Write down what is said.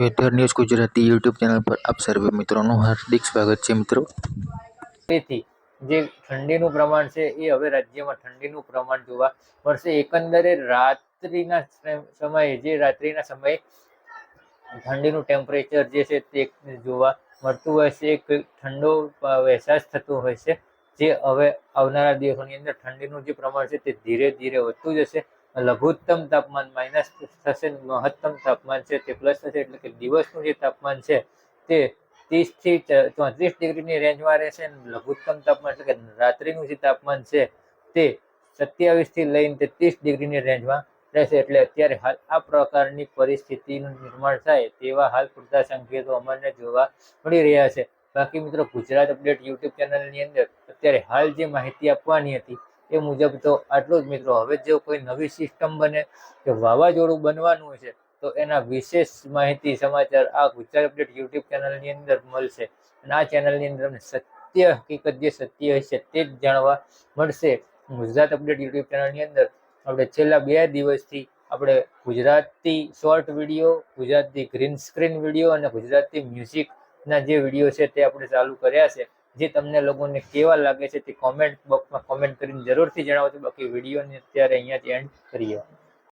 Weather news Gujarati YouTube channel પર આપ સર્વે મિત્રોનું હાર્દિક સ્વાગત છે મિત્રો. તેથી જે ઠંડીનું પ્રમાણ છે એ હવે રાજ્યમાં ઠંડીનું પ્રમાણ જોવા મળશે. એકંદરે રાત્રિના સમયે, જે રાત્રિના સમયે ઠંડીનું ટેમ્પરેચર જે છે તે જોવા મળતું હોય છે. એક ઠંડો અહેસાસ થતો હોય છે. જે હવે આવનારા દિવસોની અંદર ઠંડીનું જે પ્રમાણ છે તે ધીરે ધીરે વધતું જશે. લઘુત્તમ તાપમાન માઇનસ થશે મહત્તમ તાપમાન છે તે પ્લસ થશે એટલે કે દિવસનું જે તાપમાન છે તે ત્રીસથી ચોત્રીસ ડિગ્રીની રેન્જમાં રહેશે લઘુત્તમ તાપમાન એટલે કે રાત્રિનું જે તાપમાન છે તે સત્યાવીસથી લઈને તે ત્રીસ ડિગ્રીની રેન્જમાં રહેશે એટલે અત્યારે હાલ આ પ્રકારની પરિસ્થિતિનું નિર્માણ થાય તેવા હાલ પૂરતા સંકેતો અમને જોવા મળી રહ્યા છે. બાકી મિત્રો ગુજરાત અપડેટ યુટ્યુબ ચેનલની અંદર અત્યારે હાલ જે માહિતી આપવાની હતી એ મુજબ તો આટલું જ મિત્રો, હવે જો કોઈ નવી સિસ્ટમ બને કે વાવાઝોડું બનવાનું છે, તો એના વિશેષ માહિતી, સમાચાર આ ગુજરાત અપડેટ યુટ્યુબ ચેનલની અંદર મળશે. અને આ ચેનલની અંદર અમને સત્ય, હકીકત જે સત્ય હશે તે જ જાણવા મળશે. ગુજરાત અપડેટ યુટ્યુબ ચેનલની અંદર આપણે છેલ્લા બે દિવસથી આપણે Gujarati short video, Gujarati green screen video અને ગુજરાતી મ્યુઝિકના જે વીડિયો છે તે આપણે ચાલુ કર્યા છે. જે તમને લોકોને કેવા લાગે છે તે કોમેન્ટ બોક્સમાં કોમેન્ટ કરીને જરૂરથી જણાવજો. બાકી વિડીયોને અત્યારે અહીંયાથી એન્ડ કરીએ.